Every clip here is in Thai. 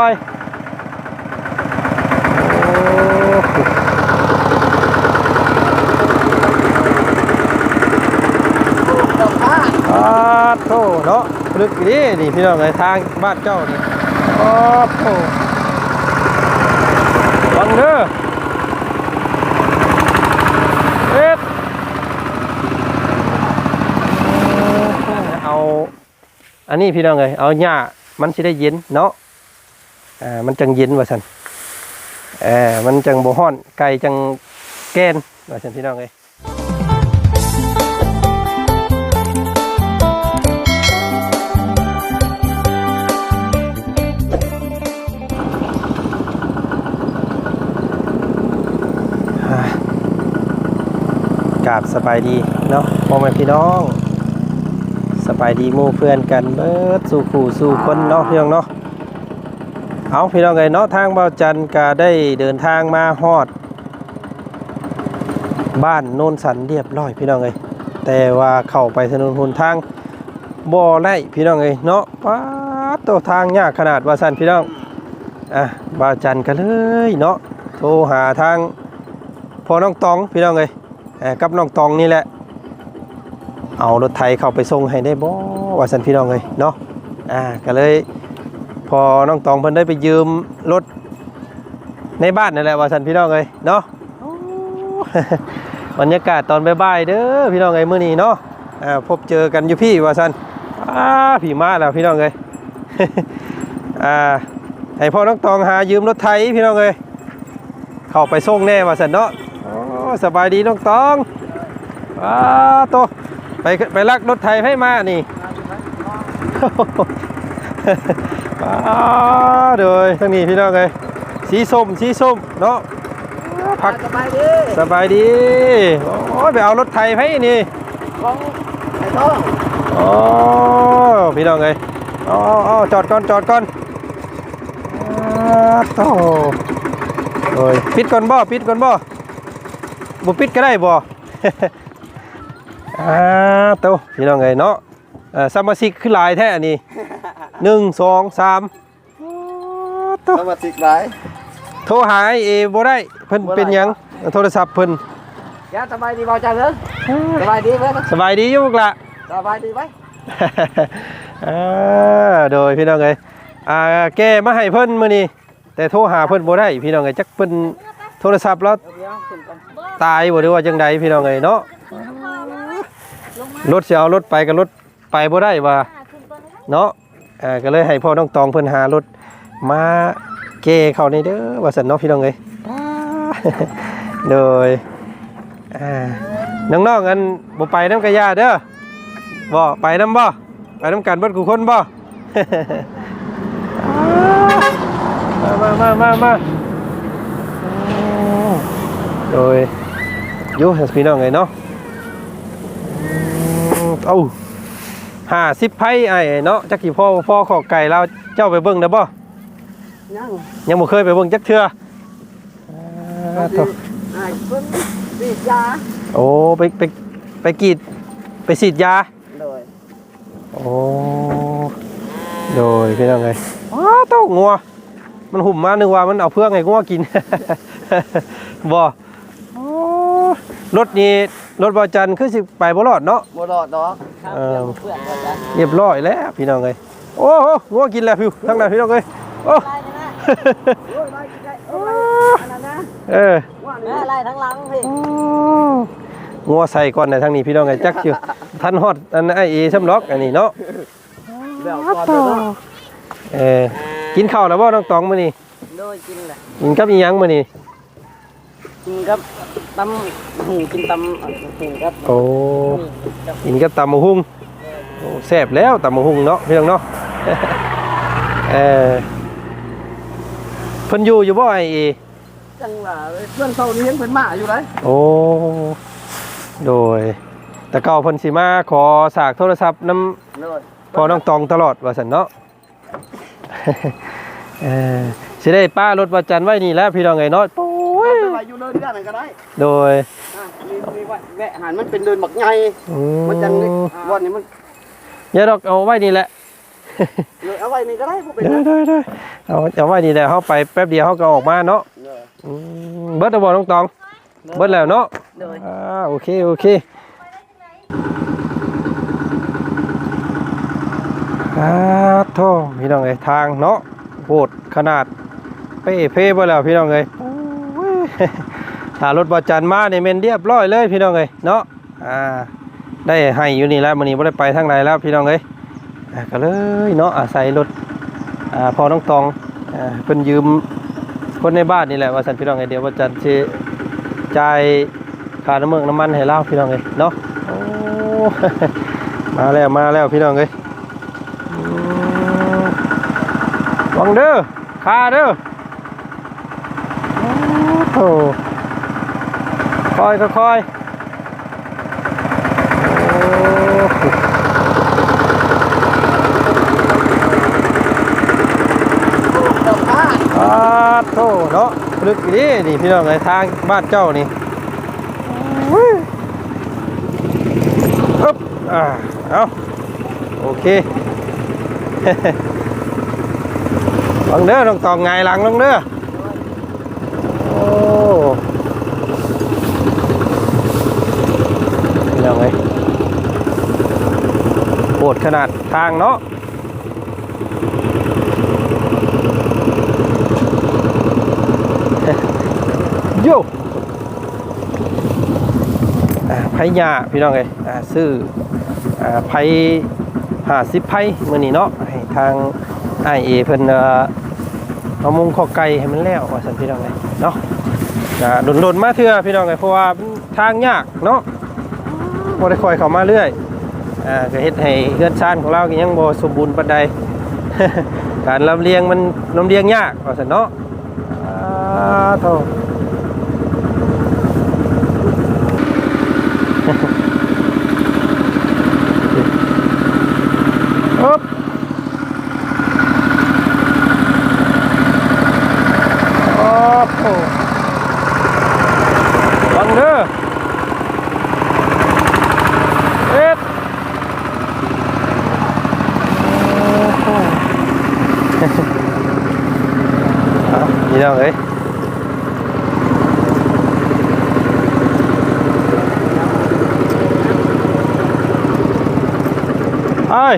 อยโอ้อาโธ่เนาะลึกดีนี่พี่น้องไอ้ทางบ้านเจ้านี่โอ้โหบังเด้อเอ็ดเอา อันนี้พี่น้องเอ้ยเอาหญ้ามันสิได้เย็นเนาะ อ่ามันจังเย็นว่าซั่นเออมันจังบ่ฮ้อนไก่จังแกนว่าซั่นพี่น้องเอ้ยอ่ากราบสบายดีเนาะพ่อแม่พี่น้อง สบายดีมู่เพื่อนกันเบิดสู่ขู่สู่คนเนาะพี่น้องเนาะ เอาพี่น้องไงเนาะทางเบาจันก็ได้เดินทางมาฮอด บ้านโนนสันเรียบร้อยพี่น้องเอ้ยแต่ว่าเข้าไปถนนหนทางบ่อไร่พี่น้องเอ้ยเนาะป้าดตัวทางยากขนาดว่าสันพี่น้องอะบาจันทร์ก็เลยเนาะโทรหาทางพอน้องตองพี่น้องเอ้ยเอ่อกับน้องตองนี่แหละ เอารถไถเข้าไปส่งให้ได้บ่ว่าสันพี่น้องเลยเนาะอ่าก็เลย พอน้องตองเพิ่นได้ไปยืมรถในบ้านนั่นแหละว่าสันพี่น้องเลยเนาะโอ้บรรยากาศตอนบ่ายๆเด้อพี่น้องเอ้ยมื้อนี้เนาะอ่าพบเจอกันอยู่พี่ว่าสันอ้าผีมาแล้วพี่น้องเอ้ยอ่าให้พ่อน้องตองหายืมรถไถพี่น้องเอ้ยเข้าไปส่งแน่ว่าสันเนาะโอ้สบายดีน้องตองอ้าโตไปไปลักรถไทยให้มานี่ ป้าเดยทั้งนี้พี่น้องเลยสีส้มสีส้มเนาะผักสบายดีสบายดีโอ้ยไปเอารถไทยให้นี่ของไอ้ท้องโอ้พี่น้องเลยอ๋ออ๋อจอดก่อนจอดก่อนอ้าวโตโอ้ยปิดก่อนบ่ปิดก่อนบ่บ่ปิดก็ได้บ่อ่าโตพี่น้องเลยเนาะ เอ่อสมาชิกคือหลายแท้อันนี้ หนึ่งสองสามอ้าวโตสวัสดีหลาย โทรหาไอ้เอบ่ได้เพิ่นเป็นหยังโทรศัพท์เพิ่นยาสบายดีบ่จังเด้อสบายดีเว้ยสบายดีอยู่บ่ล่ะสบายดีไหมอ่าโดยพี่น้องเอ้ยอ่าแกมาให้เพิ่นมื้อนี้แต่โทรหาเพิ่นบ่ได้พี่น้องเอ้ยจักเพิ่นโทรศัพท์แล้วเดี๋ยวขึ้นกันตายบ่หรือว่าจังใดพี่น้องเอ้ยเนาะรถสิเอารถไปก็รถ ไปบ่ได้ว่าเนาะอ่าก็เลยให้พ่อน้องตองเพิ่นหารถมาแก้เข้าในเด้อว่าซั่นเนาะพี่น้องเอ้ยอ่าโดยอ่าน้องๆอันบ่ไปน้ำกระยาเด้อบ่ไปน้ำบ่ไปน้ำกันเบิดกูคนบ่มามามามามาโดยอยู่พี่น้องไงเนาะอืมเอ้า ห้าสิบไพ่ไอ้เนาะจักกี่พ่อพ่อขอไก่เราเจ้าไปเบิ่งได้บ่ยังยังบ่เคยไปเบิ่งจักเทื่ออ่าโถ่ไอ้เพิ่นดีดยาโอ้ไปไปไปกรีดไปฉีดยา โดยโอ้โดยพี่น้องไงว้าเต้างัว มันหุ่มมานึกว่ามันเอาเพื่องให้งัวกิน บ่โอ้รถนี้ รถบอจันทร์คือสิไปบ่รอดเนาะ บ่รอดดอกเออ เพื่อนบ่จังเรียบร้อยแล้วพี่น้องไงโอ้โหงัวกินแล้วพี่ทั้งนั้นพี่น้องเอ้ยโอ้โอ้ยไปไกลๆโอ้ยอันนั้นนะเออว่านี่อะไรทั้งหลังพี่ งัวใส่ก่อนในทางนี้พี่น้องไงจักอยู่ทันฮอดอันไอเอซ้ำล็อกอันนี้เนาะเดี๋ยวก่อนเด้อเออกินข้าวแล้วบ่น้องตองมื้อนี้โดยกินแหละกินกับอีหยังมื้อนี้กินกับ ตำหูกินตำหูกับโอ้กินกับตำมะฮุ่งโอ้แซ่บแล้วตำมะฮุ่งเนาะพี่น้องเนาะเออเพิ่นอยู่อยู่บ่ไอเอจังหวะเพื่อนเขานี่เห็นเพิ่นมาอยู่เลยโอ้โดย แต่เก่าเพิ่นสิมาขอสากโทรศัพท์นํโดยพอน้องตองตลอดว่าซั่นเนาะเออสิได้ป้ารถประจันไว้นี่แหล้วพี่น้องไงเนาะโอ้ยไปอยู่เดินเดือนนก็ได้โดยอะมีมีแวะหันมันเป็นเดินบักใหญ่อืมันจังเลยวันนี้มันอย่าดอกเอาไว้นี่แหละ เลยเอาไว้นี่ก็ได้บ่เป็นได้ไรได้ได้เอาเอาไว้นี่แหละเฮาไปแป๊บเดียวเฮาก็ออกมาเนาะอืมเบิดแล้วบ่น้องตอง เบิดแล้วเนาะเลยอ่าโอเคโอเคอ่าโทพี่น้องเอ้ยทางเนาะโหดขนาดเป้เพ่บ่แล้วพี่น้องเอ้ยโอ้ย ถ้ารถบาจันมาเนี่ยเมนเรียบร้อยเลยพี่น้องเอ้ยเนาะอ่าได้ให้อยู่นี่แล้วมื้อนี้บ่ได้ไปทางใดแล้วพี่น้องเอ้ยอก็เลยเนาะอาศัยรถอ่าพอน้องตองอ่าเพิ่นยืมคนในบ้านนี่แหละว่าซั่นพี่น้องเอ้ยเดี๋ยวบาจันสิจ่ายค่าน้ำมันน้ำมันให้เราพี่น้องเอ้ยเนาะมาแล้วมาแล้วพี่น้องเอ้ยวังเด้อคาเด้อ โอ้โหคอยก็คอยอาโทเนาะลึกอีดีนี่พี่น้องไอ้ทางบ้านเจ้านี่ฮึบอ่าเอาโอเคลองเด้อลองตองไงหลังลองเด้อโอ้ พี่น้องเอ้ยโห ดขนาดทางเนาะโย่ไผ่หญ้าพี่น้องเอ้ยอ่าซื้อไผ่หาสิบไผ่มื้อนี้เนาะให้ทางไอเอเพิ่นเออเอามุงข้อไก่ให้มันแล้วว่าซั่นพี่น้องเอ้ยเนาะอ่าโดนๆมาเทื่อพี่น้องเอ้ยเพราะว่าทางยากเนาะบ่ได้คอยเข้ามาเรื่อย อ่าก็เฮ็ดให้เฮือนชานของเราก็ยังบ่สมบูรณ์ปานใด การลำเลียงมันลำเลียงยากว่าซั่นเนาะอ่าโธ่ อ๊บโอ้โหบังเด้อ เอ็ดเอานี่น้องเอ้ยไอ้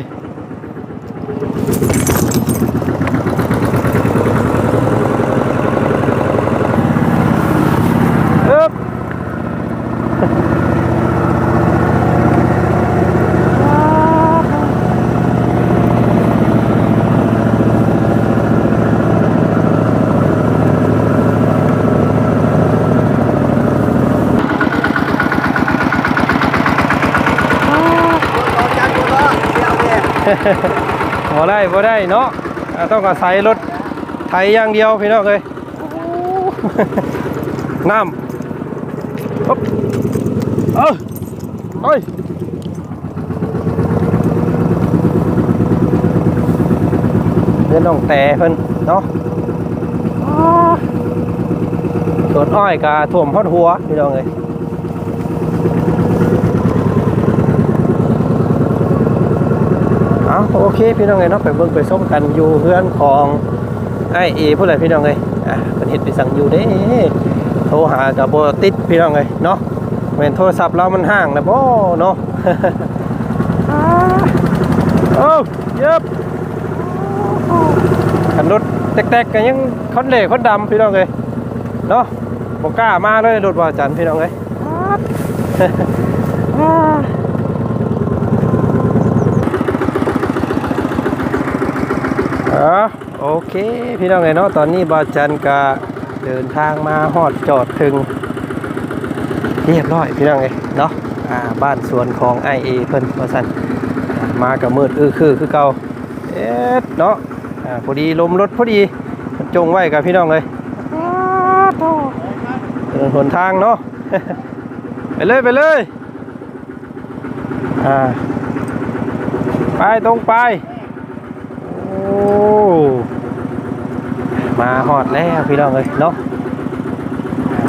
อึ๊บ บ่ได้บ่ได้เนาะอ่าต้องอาศัยรถไถอย่างเดียวพี่น้องเอ้ยน้ำอ๊บเออเอ้ยเดินน้องแต่เพิ่นเนาะอ้าสวนอ้อยกะท่วมฮอดหัวพี่น้องเอ้ย เอา โอเคพี่น้องไงเนาะไปเบิ่งไปส้มกันอยู่เพื่อนของไอเอผู้ใดพี่น้องไงอะเป็นเห็ดไปสั่งอยู่เด้โทรหากับโบติดพี่น้องไงเนาะเวนโทรศัพท์เรามันห่างนะบ่เนาะโอ้เย็บขันรถแตกๆกันยังคอนเหล่คอนดำพี่น้องไงเนาะบ่กล้ามาเลยรถว่าจันพี่น้องไงอ่ อะโอเค พี่น้องไงเนาะตอนนี้บาจันก็เดินทางมาฮอดจอดถึงเรียบร้อยพี่น้องไงเนาะอ่าบ้านสวนของไอเอเพิ่นว่าซั่นมากับมืดอื้อคือคือเก่าเอ็ดเนาะอ่าพอดีลมรถพอดีจงไว้กับพี่น้องเลยเดินหนทางเนาะไปเลยไปเลยอ่าไปตรงไป มาหอดแล้วพี่น้องเลยเนาะ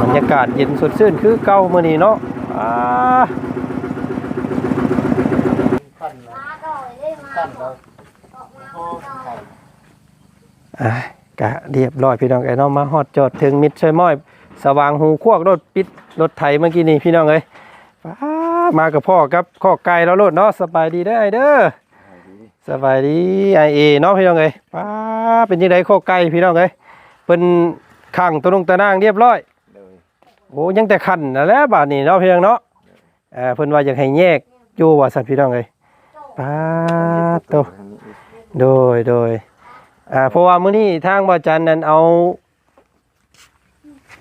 บรรยากาศเย็นสดชื่นคือเก่ามื่อนี้เนาะอ่าขั้นขั้นเราพออะกะเรียบร้อยพี่น้องไอ้น้องมาฮอดจอดถึงมิดช่วยม้อย สว่างหูควกรถปิดรถไถเมื่อกี้นี่พี่น้องเอ้ยมากับพ่อครับข้อไก่แล้วรถเนาะสบายดีได้เด้อ สบายดีไอเอเนาะพี่น้องเอ้ยฟ้าเป็นยังไงข้อไก่พี่น้องเอ้ยเป็นขังตัวลงตะนางเรียบร้อยเลยโอ้ยังแต่ขันนั่นแหละบาดนี้เนาะพี่น้องเนาะเอ่าเพิ่นว่าอยากให้แยกอยู่ว่าสัตว์พี่น้องเอ้ยป้าดโตโดยโดยอ่าเพราะว่ามื้อนี้ทางบ่จันนั้นเอา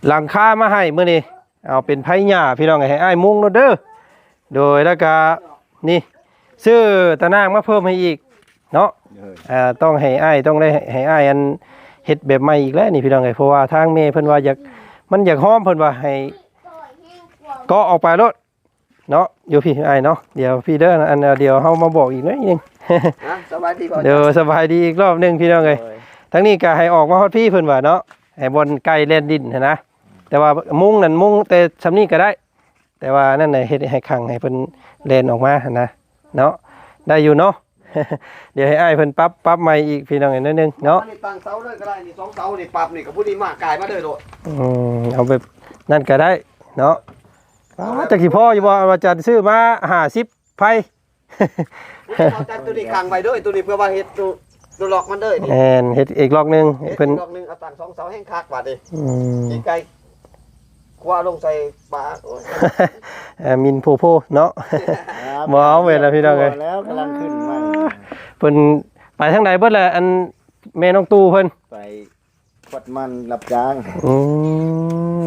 หลังคามาให้มื้อนี้เอาเป็นไผหญ้าพี่น้องให้อ้ายมุงเนาะเด้อโดยแล้วก็นี่ซื้อตะนางมาเพิ่มให้อีก เนาะเลยอ่าต้องให้อ้ายต้องได้ให้อ้ายอันเฮ็ดแบบใหม่อีกแล้วนี่พี่น้องเอ้ยเพราะว่าทางแม่เพิ่นว่าอยากมันอยากหอมเพิ่นว่าให้ก็ออกไปรถเนาะอยู่พี่อ้ายเนาะเดี๋ยวพี่เด้ออันเดี๋ยวเฮามาบอกอีกหน่อยหนึงนะสบายดีบ่เดี๋ยวสบายดีอีกรอบหนึงพี่น้องเอ้ยทั้งนี้ก็ให้ออกมาฮอดพี่เพิ่นว่าเนาะให้บนไก่เล่นดินหั้นนะแต่ว่ามุ้งนั่นมุ้งแต่ซำนี้ก็ได้ แต่ว่านั่นน่ะเฮ็ดให้ขังให้เพิ่นเล่นออกมาหั้นนะเนาะได้อยู่เนาะ เดี๋ยวให้อ้ายเพิ่นปรับปรับใหม่อีกพี่น้องอีกนิดนึงเนาะอันนี้ตั้งเสาเลยก็ได้นี่สองเสานี่ปรับนี่กับผู้นี้มากกายมาเลยโดดอืมเอาแบบนั่นก็ได้เนาะอ้าวจักสิพ่ออยู่บ่ว่าจะซื้อมา50ไผ เอาจันตัวนี้ขังไว้เด้วยตัวนี้เพื่อว่าเฮ็ดตัวตัวหลอกมันเด้อนี่แม่นเฮ็ดอีกรอบหนึงให้เฮ็ดเพิ่นอีกดอกหนึงเอาตั้งสองเสาแห้งคักว่าดิอืม อีกไก่ คว้าลงใส่ปลาโอ้ยเอ่อมินโพโพเนาะบ่เอาเวลาพี่น้องเอ้ย แล้วกำลังขึ้นมาเพิ่นไปทางใดเบิดแหละอันแม่น้องตู่เพิ่นไปขดมันรับจ้างอื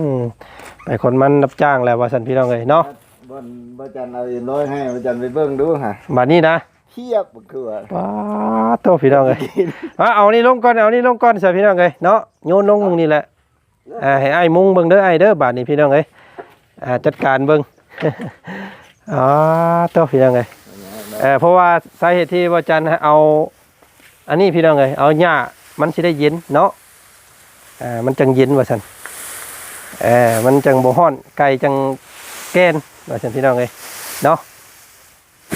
มไปคนมันรับจ้างแหละว่าสันพี่น้องเอ้ยเนาะบนบจันเอาเอ็นร้อยให้บจันไปเบิ่งดูฮะบัดนี้นะเทียบบ่คือว่าว้าโตพี่น้องเอ้ยเอาเอานี่ลงก่อนเอานี่ลงก่อนสิพี่น้องเอ้ยเนาะโยนลงตรงนี้แหละ อ่าให้อ้มุงเบิ่งเด้อไอ้เด้อบาดนี้พี่น้องเอ้ยอ่าจัดการเบิ่ง อ๋อโตพี่น้องเอ้ยเออเพราะว่าสาเหตุที่ว่าจันเอา อันนี้พี่น้องเอ้ยเอาหญ้ามันสิได้เย็นเนาะอ่ามันจังเย็นว่าซั่นเออมันจังบ่ฮ้อนไก่จังแกนว่าซั่นพี่น้องเอ้ยเนาะ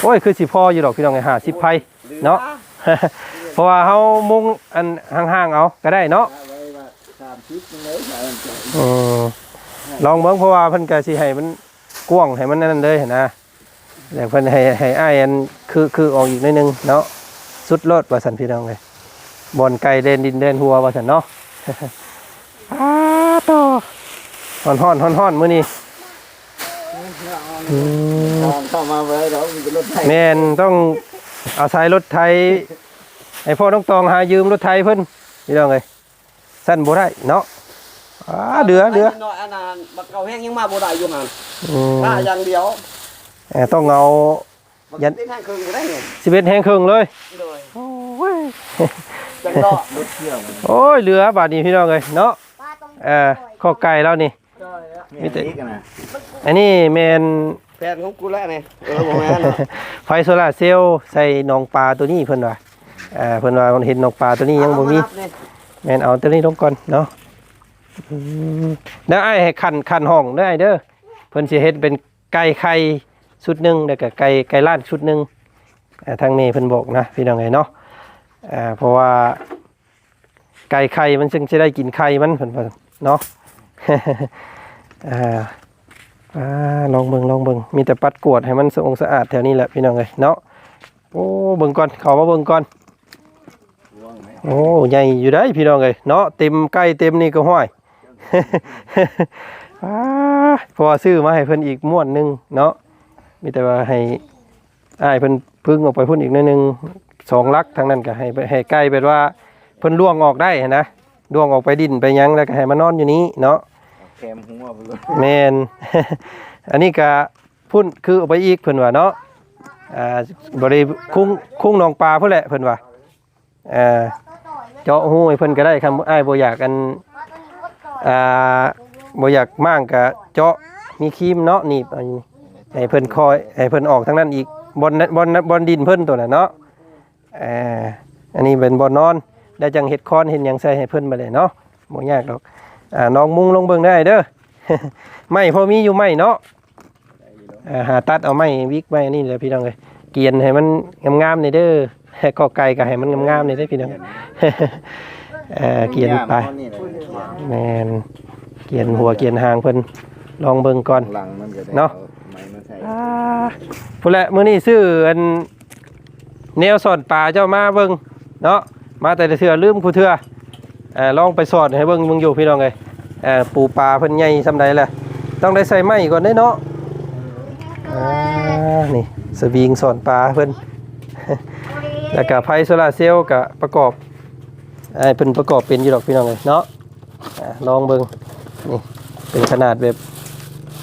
โอ้ยคือสิพออยู่ดอกพี่น้องเอ้ย50ไผเนาะเพราะว่าเฮามุงอันห่างๆเอาก็ได้เนาะ อืมลองเบิ่งเพราะว่าเพิ่นก็สิให้มันกว้างให้มันนั่นเลยหั้นนะแต่เพิ่นให้ให้อ้ายอันคือคือออกอีกหนิดนึงเนาะสุดโลดว่าซั่นพี่น้องเอ้ยบ่อนไก่เล่นดินเล่นหัวว่าซั่นเนาะอ้าต่อฮ้อนๆฮ้อนๆมื้อนี้อืมทางเข้ามาไว้แล้วมันจะรถไถแม่นต้องเอาใช้รถไทยให้พ่อต้องตองหายืมรถไทยเพิ่นพี่น้องเอ้ย สั้นบ่ได้เนาะอ่าเดือเดือน้อยอันนั้นบักเก่าแห้งยังมาบ่ได้อยู่หั่นอืมถ้าอย่างเดียวเอ่อต้องเอาบักยันติดให้ครึ่งก็ได้เนี่ย11แห่งครึ่งเลยโดยโอ้ยจังดอกรถเที่ยวมันโอ้ยเหลือบาดนี้พี่น้องเอ้ยเนาะเอ่อข้อไก่แล้วนี่ มีแต่อีกอะนะอันนี้แม่นแฟนของกูแล้วนี่เออบ่แม่นเนาะไฟโซลาร์เซลล์ใส่หนองปลาตัวนี้เพิ่นว่าเอ่อเพิ่นว่ามันเห็นหนองปลาตัวนี้ยังบ่มี เอาานับนี่ แมนเอาตัวนี้ลงก่อนเนาะแล้วไอ้ขันขันห้องได้เด้อเพิ่นสิเฮ็ดเป็นไก่ไข่ชุดหนึ่งแล้วก็ไก่ไก่ล้านชุดหนึงอ่าทางนี้เพิ่นบอกนะพี่น้องไงเนาะเพราะว่าไก่ไข่มันจึงจะได้กินไข่มันเพิ่นว่าเนาะอ่าลองเบิ่งลองเบิ่งมีแต่ปัดกวดให้มันสะองสะอาดแถวนี้แหละพี่น้องเอ้ยเนาะโอ้เบิ่งก่อนข้ามาเบิ่งก่อน โอ้ใหญ่อยู่ได้พี่น้องเอ้ยเนาะเต็มใกล้เต็มนี่ก็ห้อยอ้าเพอซื้อมาให้เพิ่นอีกม้วนหนึงเนาะมีแต่ว่าให้อ้ายเพิ่นพึ่งออกไปพุ่นอีกหนิดนึงสองลักทางนั้นก็ให้ไปให้ใกล้เป็นว่าเพิ่นล่วงออกได้นะล่วงออกไปดินไปหยังแล้วก็ให้มานอนอยู่นี้เนาะแคมหัวไปเลยแมนอันนี้ก็พุ่นคือเอาไปอีกเพิ่นว่าเนาะอ่าบริคุ้งคุ้งหนองปลาเพิ่นแหละเพิ่นว่าอ่า เจาะหูให้เพิ่นก็ได้คำอ้ายบ่อยากอันอ่าบ่อยากมั่างก็เจาะมีครีมเนาะหนี่ให้เพิ่นคอยให้เพิ่นออกทางนั้นอีกบนบนบนดินเพิ่นตัวน่ะเนาะอ่าอันนี้เป็นบอนนอน ได้จังเฮ็ดคอนเฮ็ดหยังใส่ให้เพิ่นมาเลยเนาะบ่ยากดอกอ่าน้องมุงลงเบิ่งได้เด้อไม่พอมีอยู่ไม่เนาะอ่าหาตัดเอาไม้วิกไม้นี่แหละพี่น้องเอ้ยเกียนให้มันงามๆนี่เด้อ ก็ไก่ก็ให้มันงามๆนี่ได้อพี่น้องเอ่อเกียนไปนี่แหละแมนเกียนหัวเกียนหางเพิ่นลองเบิ่งก่อนหลังมันก็ได้เนาะอไม้มาใส่พุ่นแหละมื้อนี้ซื้ออันแนวสอนป่าเจ้ามาเบิ่งเนาะมาแต่ละเทื่อลืมผู้เทื่อเอ่อลองไปสอนให้เบิ่งเบิ่งอยู่พี่น้องเอ้ยเอ่อปูปลาเพิ่นใหญ่ซำใดแหละต้องได้ใส่ไม้ก่อนเด้เนาะอ่านี่สวิงสอนปลาเพิ่น แล้วก็ไฟโซลาร์เซลล์ก็ประกอบไอ้เป็นประกอบเป็นอยู่ดอกพี่น้องเอ้ยเนาะอ่าลองเบิ่งนี่เป็นขนาดแบบ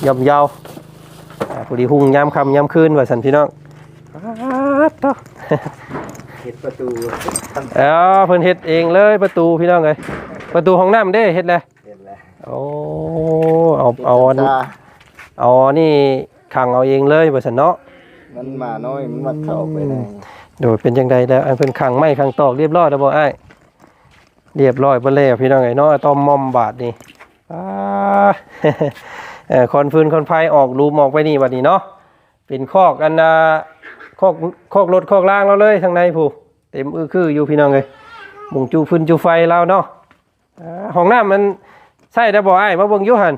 ย่อมเยาวอ่าพอดีหุ่งยามค่ำยามคืนว่าสันพี่น้องอ้าวต่อเห็ดประตูเออเพิ่นเฮ็ดเองเลยประตูพี่น้องเอ้ยประตูห้องน้ำเด้เฮ็ดแล้วเห็ดแล้วโอ้เอาเอาอันจ้าเอาอันนี่ขังเอาเองเลยว่าสันเนาะมันมาน้อยมันมาเข้าไปใน โดยเป็นจังใดแล้วอันเพิ่นขังไม้ขังตอกเรียบร้อยแล้วบ่อ้ายเรียบร้อยบ่แล้วพี่น้องเอ้เนาะต้อมมอมบาดนี่อ้าเออคอนฟืนคอนไฟออกรูมออกไปนี่บัดนี้เนาะเป็นคอกอันน่ะคอกคอกรถคอกล่างเราเลยทางในผู้เต็มอื้อคืออยู่พี่น้องเอ้ยมุงจูฟืนจูไฟเราเนาะห้องน้ำมันใส่ได้บ่อ้ายมาเบิ่งยู่หั่น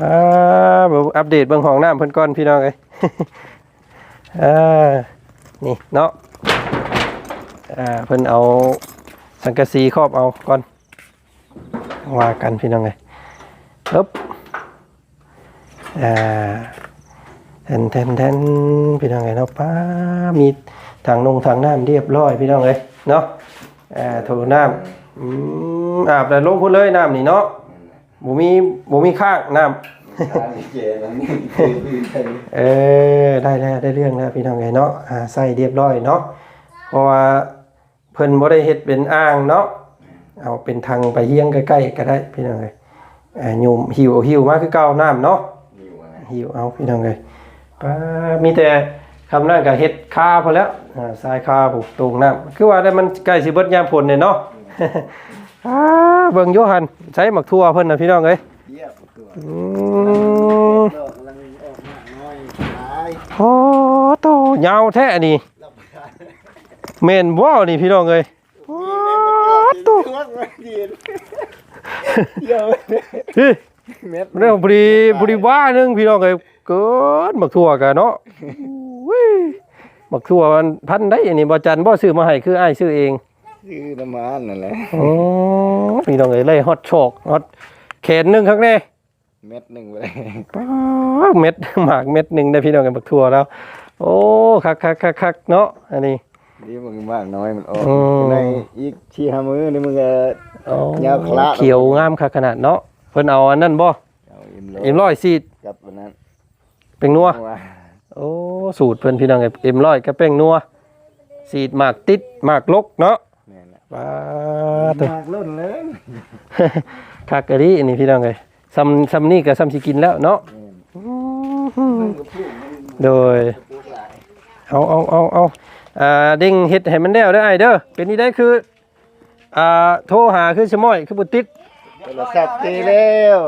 อ่าอัปเดตเบิ่งห้องน้ำเพิ่นก่อนพี่น้องเอ้ยอ่า นี่เนาะอ่าเพิ่นเอาสังกะสีครอบเอาก่อนว่ากันพี่น้องเอ้ยปึ๊บอ่าแทนแทนแทนพี่น้องเอ้ยเนาะป้ามีถังนงถังน้ำเรียบร้อยพี่น้องเอ้ยเนาะอ่าโถน้ำอืมอาบแต่ลงพุ่นเลยน้ำนี่เนาะบ่มีบ่มีข้างน้ำ เออได้แล้วได้เรื่องแล้วพี่น้องไงเนาะอ่าใส่เรียบร้อยเนาะเพราะว่าเพิ่นบ่ได้เฮ็ดเป็นอ่างเนาะเอาเป็นทางไปเฮียงใกล้ๆก็ได้พี่น้องเอ้ยอ่าโยมหิวหิวมาคือเก่าน้ำเนาะอยู่อะหิวเอาพี่น้องเอ้ยป้ามีแต่คำนั้นก็เฮ็ดคาพอแล้วอ่าทรายคาปลูกตรงน้ำคือว่าได้มันใกล้สิเบิดยามฝนเนี่ยเนาะอ่าเบิ่งโยหันใช้หมักทั่วเพิ่นน่ะพี่น้องเอ้ย ตัวอืมดอกลังออกมาน้อยตายโอ้โตยาวแท้นี่เมนบ่นี่พี่น้องเอ้ยโอ้โตตัวไม่ดีเยอะเฮ้ยเม็ดเรื่องพอดีพอดีว่าหนึงพี่น้องเอ้ยเกินบักทั่วกันเนาะอุ้ยบักทั่วมันพันได้อันนี้บ่จันบ่ซื้อมาให้คืออ้ายซื้อเอง คือน้ำมันนั่นแหละ อ๋อพี่น้องเอ้ยเลยฮอตโชกฮอตแขนหนึงข้างใน เม็ดหนึ่งไปเลยป๊าดเม็ดหมากเม็ดหนึงได้พี่น้องกันบักทั่วแล้ว โอ้คักๆๆๆเนาะอันนี้นี่มึงมากน้อยมันออกอืมในอีกชี้ห้ามือนี่มึงก็โอ้ยาวคละเขียวงามคักขนาดเนาะเพิ่นเอาอันนั้นบ่เอาเอ็มโลเอ็มร้อยซีดกับวันนั้นเป็นนัวว่าโอ้สูตรเพิ่นพี่น้องเอ็มร้อยกับแป้งนัวซีดหมากติดหมากลกเนาะแม่นแหละป้าตัวมากล้นเลยคักกะดิอันนี้พี่น้องเอ้ย ซ้ำซ้ำนี่ก็ซ้ำสิกินแล้วเนาะโดยเอาเอาเอาเอาอ่าเด้งเฮ็ดให้มันแล้วเด้อไอ้เด้อเป็นนี่ได้คืออ่าโทรหาคือสมอยคือบ่ติดโทรศัพท์ตีแล้ว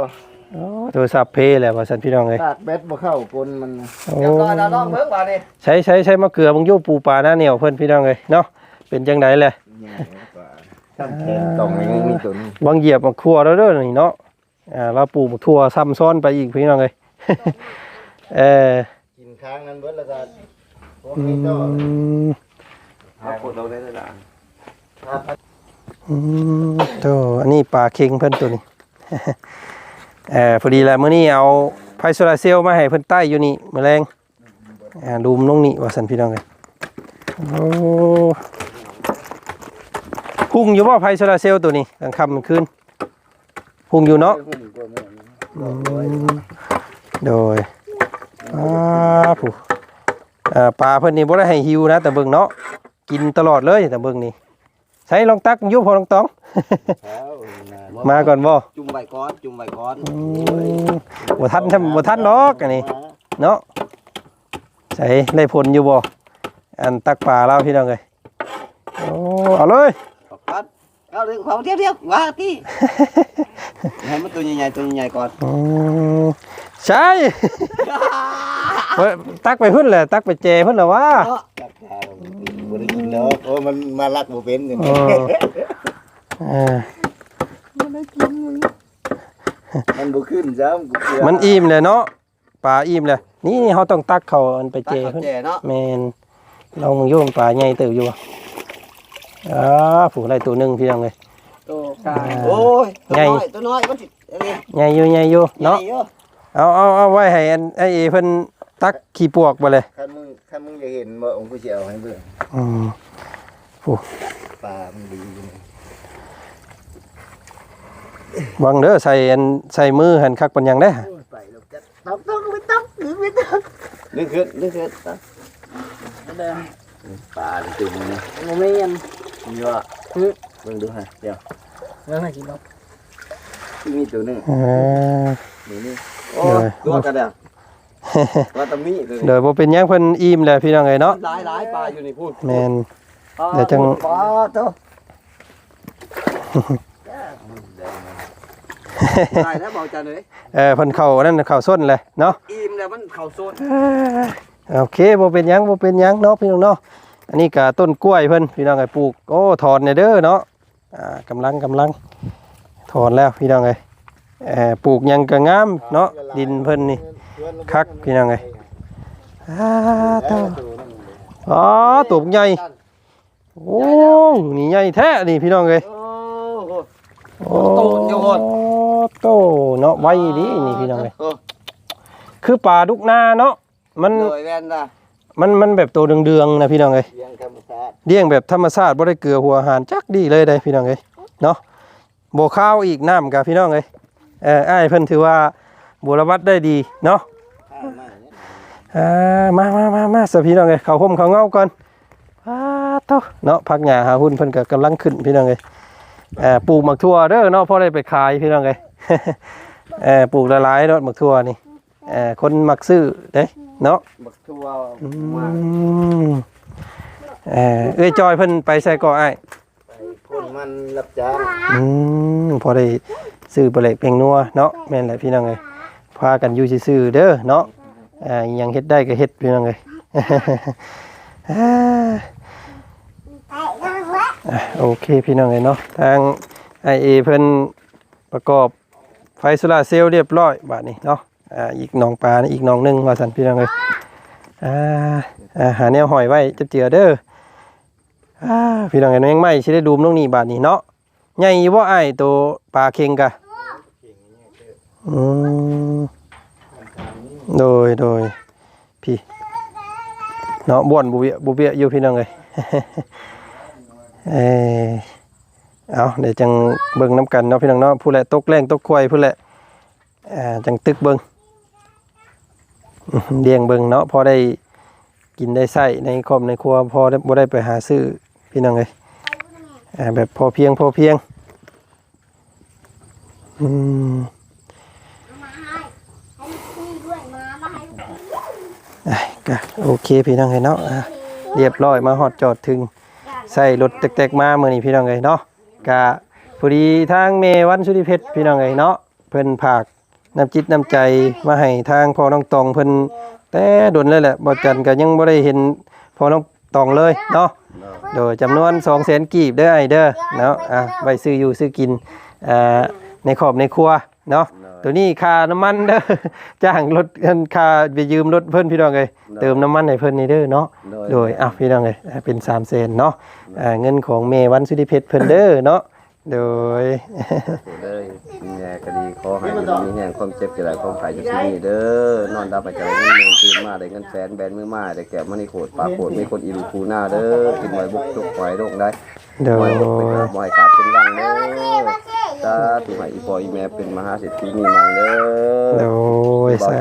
อ๋อโทรศัพท์เพแหละว่าซั่นพี่น้องเอ้ยตากแบตบ่เข้ากลมันโอ้เรียบร้อยแล้วน้องเบิ่งว่านี่ใช้ใช้ใช้มะเขือบางโยปูปลาหน้าเหนียวเพิ่นพี่น้องเลยเนาะเป็นจังไดแหละทำแทนตรงนี้นี่ตัวนี้บางเหยียบมาครัวแล้วเด้อนี่เนาะ อ่าเราปลูกบักทั่วซ้ำซ้อนไปอีกพี่น้องเลยเออกินค้างนั้นเบิดแล้วก็ผมอืมีต่อมเอากดลงได้เลยล่ะอืมโตอันนี้ปลาเค็งเพิ่นตัวนี้ เออพอดีแล้วมื้อนี้เอาไฟโซลาร์เซลล์มาให้เพิ่นใต้อยู่นี่แมลงอ่าดูมลงนี่ว่าซั่นพี่น้องเลยโอ้พุ่งอยู่บ่ไฟโซลาร์เซลล์ตัวนี้กลางค่ำกลางคืน พุ่งอยู่เนาะอืมโดยอ่าผู้อ่าปลาเพิ่นนี่บ่ได้ให้หิวนะ แต่เบิ่งเนาะกินตลอดเลยแต่เบิ่งนี่ใช้ลองตักอยุพอลองตอง มาก่อนบ่จุ่มไว้ก่อนจุ่มไว้ก่อนอืมบ่ทันทำบ่ทันดอกอันนี้ เนาะใส่ได้ผลอยู่บ่อันตักปลาเราพี่น้องเอ้ยโอ้เอาเลย เอาก่อนเอาเรื่องของเทียบๆว่าที่ให้มันตัวใหญ่ๆตัวใหญ่ๆก่อนอืมใช่เฮ้ยตักไปพุ่นแหละตักไปเจพุ่นแหละว่าจักทางบ่ได้กินเนาะโอ้มันมารักบ่เป็นกันเออเออมันบ่ขึ้นซ้ำกูกลัวมันอิ่มเลยเนาะปลาอิ่มเลยนี่เขาต้องตักเขาอันไปตัเจกข้าวพุ่นแจ่เนาะแมนลองมึงโยมปลาใหญ่เติบอยู่บ่ อ่าผูกไรตัวหนึ่งพี่น้องเลยโตกาอ่าโอ้ยตัวใหญ่น้อยตัวน้อยมันสิอันนี้ใหญ่อยู่ใหญ่อยู่เนาะใหญ่อยู่เอาเอาเอาไว้ให้อันไอเอเพิ่นตักขี้ปวกไปเลยคันมึงคันมึงอยากเห็นบ่องค์กูสิเอาให้เบิ่งอืมปลามันดีอยู่นี่วังเด้อใส่อันใส่มือหันคักปันหยังได้อไปแล้วจัดต้องต้องไม่ต้องหรือไม่ต้องนึกขึ้นนึกขึ้นเดินปลาตึงนี่โมเมียน นี่ว่าเบิ่งดูฮะเดี๋ยวเรื่องอะไรกินเนาะที่มีตัวหนึงอ่านี่นี่โอ้ยตัวกันเนี่ยว่าตะมีเลยเดี๋ยวบ่เป็นหยังเพิ่นอิ่มแล้วพี่น้องเอ้ยเนาะหลายหลายปลาอยู่นี่พูดแม่น เดี๋ยวจัง ปลาโตได้แล้วบอกจันเลย เออเพิ่นเข้านั่นเข้าส้นเลยเนาะ อิ่มแล้วมันเข่าโซนโอเคบ่เป็นหยังบ่เป็นหยังเนาะพี่น้องเนาะ อันนี้ก็ต้นกล้วยเพิ่นพี่น้องไอ้ปลูกโอ้ถอนเนี่ยเด้อเนาะอ่ากำลังกำลังถอนแล้วพี่น้องไอ้เอ่อปลูกยังก็งามเนาะดินเพิ่นนี่คักพี่น้องไอ้อ่าตาอ๋อตูบใหญ่โอ้นี่ใหญ่แท้นี่พี่น้องเอ้ยโอ้โตยอนโตเนาะไว้ดีนี่พี่น้องเอ้ยคือปลาดุกนาเนาะมันโดยแว่นนะ มันมันแบบตัวเดืองๆนะพี่น้องเอ้ยเลี้ยงธรรมชาติเลี้ยงแบบธรรมชาติบ่ได้เกลือหัวอาหารจักดีเลยได้พี่น้องเอ้ยเนาะบ่ข้าวอีกน้ำกับพี่น้องเอ้ยเอออ้ายเพิ่นถือว่าบุรวัตได้ดีเนาะข้าวมากเนี่ยอ่ามามามามาสพี่น้องเอ้ยเข้าห่มเข้าเงาก่อนอ้าเต้าเนาะพักหญ้าหาหุ้นเพิ่นก็กำลังขึ้นพี่น้องเอ้ยเอ่อปลูกหมักทั่วเด้อเนาะพอได้ไปขายพี่น้องเอ้ยเอ่อปลูกหลายๆเนาะหมักทั่วนี่เอ่อคนมักซื้อเด้ เนาะบักทัวอืมากมเอ่อเอ้ยจอยเพิ่นไปใส่ก่ออ้ายไปพ่นมันรับจ้างอืมพอได้ซื้อปลาเล็กเพียงนัวเนาะแม่นแหละพี่น้องเอ้ยพากันอยู่ซื่อๆเด้อเนาะอ่าอิหยังเฮ็ดได้ก็เฮ็ดพี่น้องเอ้ย อ่า อะโอเคพี่น้องเอ้ยเนาะทางไอเอเพิ่นประกอบไฟโซลาร์เซลล์เรียบร้อยบาดนี้เนาะ อ่าอีกหนองปลาอีกหนองหนึงว่าซั่นพี่น้องเอ้ยอ่าอ่าหาแนวหอยไว้จับเจือเด้ออ่าพี่น้องเอ้ยยังไม่สิได้ดูมตรงนี้บาดนี้เนาะใหญ่บ่ไอ้ตัวปลาเค็งกะอืมโดยโดยพี่เนาะบ่วนบุเบียบุเบียอยู่พี่น้องเอ้ยเออเอาเดี๋ยวจังเบิ่งน้ำกันเนาะพี่น้องเนาะผู้แหละตกแรงตกควายผู้แหละอ่าจังตึกเบิ่งอื้อหือ เลี้ยงเบิ่งเนาะพอได้กินได้ใส่ในครอบในครัวพอได้บ่ได้ไปหาซื้อพี่น้องเอ้ยอ่าแบบพอเพียงพอเพียงอืมอะก็โอเคพี่น้องเอ้ยเนาะเรียบร้อยมาฮอดจอดถึงใส่รถแตกๆมาเมื้อนี้พี่น้องเอ้ยเนาะกะพอดีทางเมวันสุริเพชรพี่น้องเอ้ยเนาะเพิ่นผาก น้ำจิตน้ำใจมาให้ทางพ่อน้องตองเพิ่นแต่ดนเลยแหละบ่จันก็ยังบ่ได้เห็นพ่อน้องตองเลยเนาะโดยจำนวน2 0 0 0 0 0กีบเด้อไอเด้อเนาะอะไว้ซื้ออยู่ซื้อกินอ่าในขอบในครัวเนาะตัวนี้ค่าน้ำมันเด้อจ้างรถเงินค่าไปยืมรถเพิ่นพี่น้องเอ้ยเติมน้ำมันให้เพิ่นนี่เด้อเนาะโดยอะพี่น้องเอ้ยเป็น3แสนเนาะอ่าเงินของเมวันสุธิเพชรเพิ่นเด้อเนาะ โดย เลยมีแง่ก็ดีขอให้อยู่มีแห่งความเจ็บจะได้ความไข่จะที่นี่เด้อนอนดับไปจะได้เงินเงินคืนมาได้เงินแสนแบนมือมาได้แก่มันนี่โขดปากโขดมีคนอีลูคูหน้าเด้อกินไว้บุกจุกไว้โรคได้โดไว้ยบุกไปหาบ่อยขาดเป็นรังเด้อสาธุให้อีปออีแม่เป็นมหาเศรษฐีมีมังเด้อโดยสา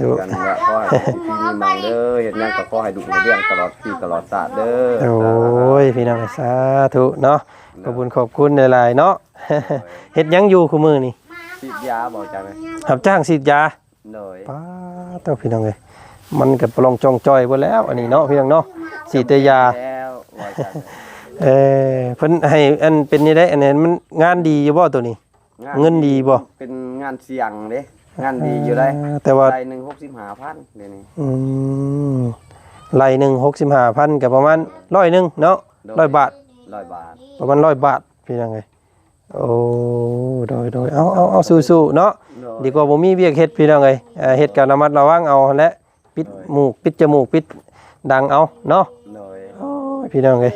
ธุกันว่าขอให้เศรษฐีมีมังเด้อเห็นยังก็ขอให้ดุให้เรื่องตลอดปีตลอดศาสตร์เด้อโอ้ ยพี่น้องเอ้ยสาธุเนาะขอบคุณขอบคุณหลายๆเนาะเฮ็ดหยังอยู่คู่มือนี่ฉีดยาบอกจังเลยรับจ้างฉีดยาโดยป้าเต้าพี่น้องเลยมันกับปลองจองจอยหมดแล้ว อันนี้เนาะพี่น้องเนาะสีเตยาแล้วว่าจังเลยเออเพิ่นให้อันเป็นนี่ได้อันนี้มันงานดีอยู่บ่ตัวนี้เงินดีบ่ เป็นงานเสี่ยงเด้งานดีอยู่ได้อ่าแต่ว่า ได้หนึ่งหกสิบห้าพันเดี๋ยวนี้อืม ไล่หนึ่งหกสิบห้าพันกับประมาณร้อยหนึ่งเนาะร้อยบาทร้อยบาท ประมาณร้อยบาทพี่ยังไงโอ้โดยโดยเอาเอาเอาสู้ๆเนาะดีกว่าบ่มีเวียกเฮ็ดพี่น้องเอ้ยเอ่อเฮ็ดการระมัดระวังเอาและปิดหมูกปิดจมูกปิดดังเอาเนาะโดยโอ้ยพี่น้องเอ้ย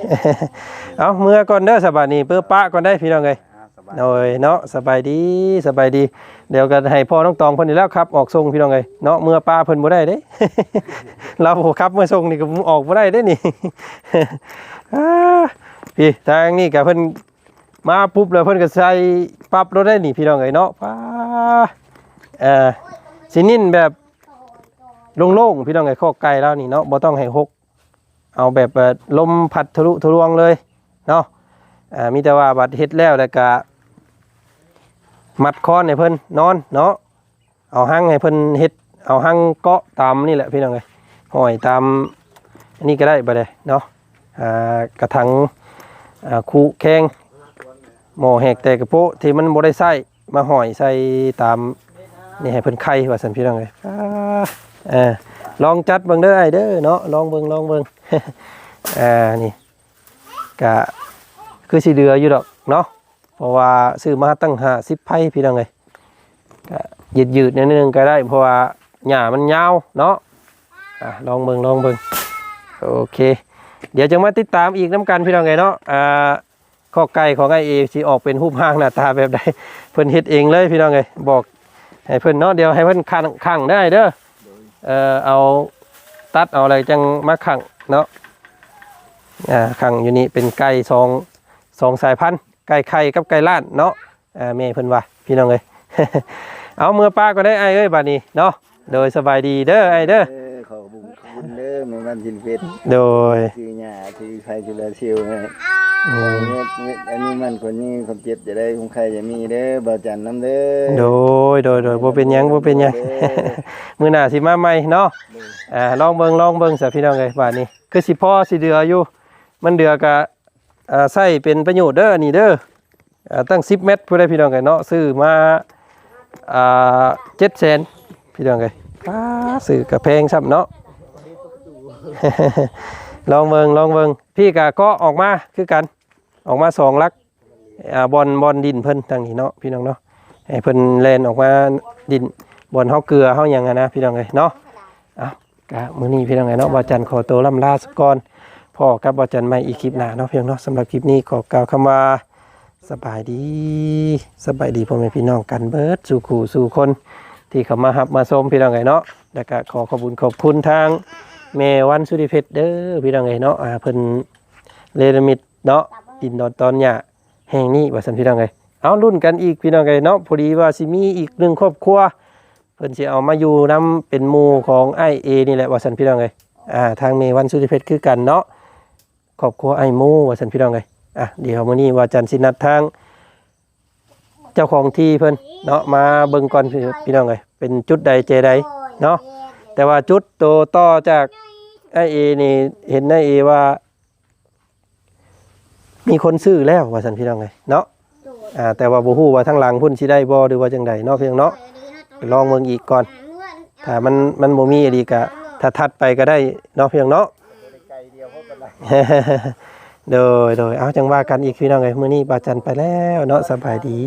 เอาเมื่อก่อนเด้อสบายนี้เปิ้อปะก่อนได้พี่น้องเอ้ยอ่าสบาย โดยเนาะสบายดีสบายดี เดี๋ยวก็ให้พ่อน้องตองเพิ่นนี่แล้วครับออกส่งพี่น้องเอ้ยเนาะเมื่อป้าเพิ่นบ่ได้เด้ เราครับเมื่อส่งนี่ก็ออกบ่ได้เด้นี่ อ่าพี่ทางนี้ก็เพิ่นมาปุ๊บแล้วเพิ่นก็ใส่ปรับรถได้นี่พี่น้องเอ้ยเนาะป้าเอ่อสินิ่นแบบโล่งๆพี่น้องเอ้ยข้อไก่แล้วนี่เนาะบ่ต้องให้หกเอาแบบลมพัดทะลุทะลวงเลยเนาะอ่ามีแต่ว่าบัดเฮ็ดแล้วแล้วก็ มัดคอนให้เพิ่นนอนเนาะเอาหั่งให้เพิ่นเฮ็ดเอาหั่งเกาะตามนี่แหละพี่น้องเอ้ยห้อยตามอันนี้ก็ได้บ่ได้เนาะอ่ากระถางอ่าคูแข้งหม้อแหกแต่กระโปะที่มันบ่ได้ใส่มาห้อยใส่ตามนี่ให้เพิ่นไข่ว่าซั่นพี่น้องเอ้ยเออลองจัดเบิ่งเด้อไอ้เด้อเนาะลองเบิ่งลองเบิ่งอ่านี่กะคือสิเดืออยู่ดอกเนาะ เพราะว่าซื้อมาตั้ง50ไผพี่น้องเอ้ยกะยืดยืดนิดนึงก็ได้ เพราะว่าหญ้ามันยาวเนาะอะลองเบิ่งลองเบิ่งโอเค เดี๋ยวจะมาติดตามอีกน้ำกันพี่น้องเอ้ยเนาะอ่าข้อไก่ของไอเอสิออกเป็นรูปร่างหน้าตาแบบใดเพิ่นเฮ็ดเองเลยพี่น้องเอ้ยบอกให้เพิ่นเนาะเดี๋ยวให้เพิ่นขังขังได้เด้อเออเอาตัดเอาอะไรจังมาขังเนาะอ่าขังอยู่นี่เป็นไก่สองสองสายพันธุ์ ไก่ไข่กับไก่ล้านเนาะอ่าแม่เพิ่นว่าพี่น้องเอ้ย เอามือป้าก็ได้ไอ้เอ้ยบัดนี้เนาะโดยสบายดีเด้อไอ้เด้อเออขอบุญขอบคุณเด้อแม่บ้านจินเพชรโดยชื่อหญ้าชื่อใครชื่อละชิวไงอืมเม็ดเม็ดอันนี้มันคนนี้คนเจ็บจะได้คงใครจะมีเด้อบ่จันน้ำเด้อโดยโดยโดยบ่เป็นหยังบ่เป็นหยัง มื้อหน้าสิมาใหม่เนาะอ่าลองเบิ่งลองเบิ่งซะพี่น้องเอ้ยบัดนี้ คือสิพอสิเดืออยู่ มันเดือก็อ่า ใช้เป็นประโยชน์เด้อนนี้เด้อตั้ง10เมตรผู้ใดพี่น้องเอ้ยเนาะซื้อมาอ่า700,000พี่น้องเอ้ยป้าซื้อกระแพงซ้ำเนาะลองเบิงลองเบิงพี่ก็ก็ออกมาคือกัน ออกมาสองลักบอลบอลดินเพิ่นทางนี้เนาะพี่น้องเนาะให้เพิ่นแลนออกมาดินบอลเฮาเกลือเฮาหยังนะพี่น้องเอ้ยเนาะอ้ากะมื้อนี้พี่น้องเอ้ยเนาะบาจันขอตัวล่ำลาสักก่อน พ่อกับบ่าจันใหม่อีกคลิปหน้าเนาะเพี่น้องเนาะสำหรับคลิปนี้ขอกล่าวคำว่าสบายดีสบายดีพ่อแม่พี่น้องกันเบิดสู่ขู่สู่คน ที่เขามาหับมาชมพี่น้องเอ้ยเนาะแล้วก็ขอขอบคุณขอบคุณทางแม่วันสุริเพชรเด้อพี่น้องเอ้ยเนาะอ่าเพิ่นเลรมิดเนาะดินดอนตอนหญ้าแห่งนี้ว่าซั่นพี่น้องเอ้ยเอารุ่นกันอีกพี่น้องเอ้ยเนาะพอดีว่าสิมีอีกหนึ่งครอบครัวเพิ่นสิเอามาอยู่นํเป็นหมู่ของไอเอนี่แหละว่าซั่นพี่น้องเอ้ยอ่าทางแม่วันสุริเพชรคือกันเนาะ ครอบครัวไอหมู่ว่าซั่นพี่น้องเอ้ยอะเดี๋ยวมื้อนี้ว่าจันสินัดทาง เจ้าของที่เพิ่นเนาะมาเบิ่งก่อนพี่น้องเอ้ยเป็นจุดใดเจใดเนาะแต่ว่าจุดโตต่อจากไอเอนี่เห็นไอเอว่า มีคนซื้อแล้วว่าสันพี่น้องไงเนาะอ่าแต่ว่าบ่ฮู้ว่าทั้งหลังพุ่นสิได้บ่หรือว่าจังใดเนาะเพียงเนาะลองเมืองอีกก่อนถ้ามันมันบ่มีอดีก็ถ้าทัดไปก็ได้เนาะเพียงเนาะ โดยโดยเอาจังว่ากันอีกพี่น้องไงมื้อนี้บาจันไปแล้วเนาะสบายดี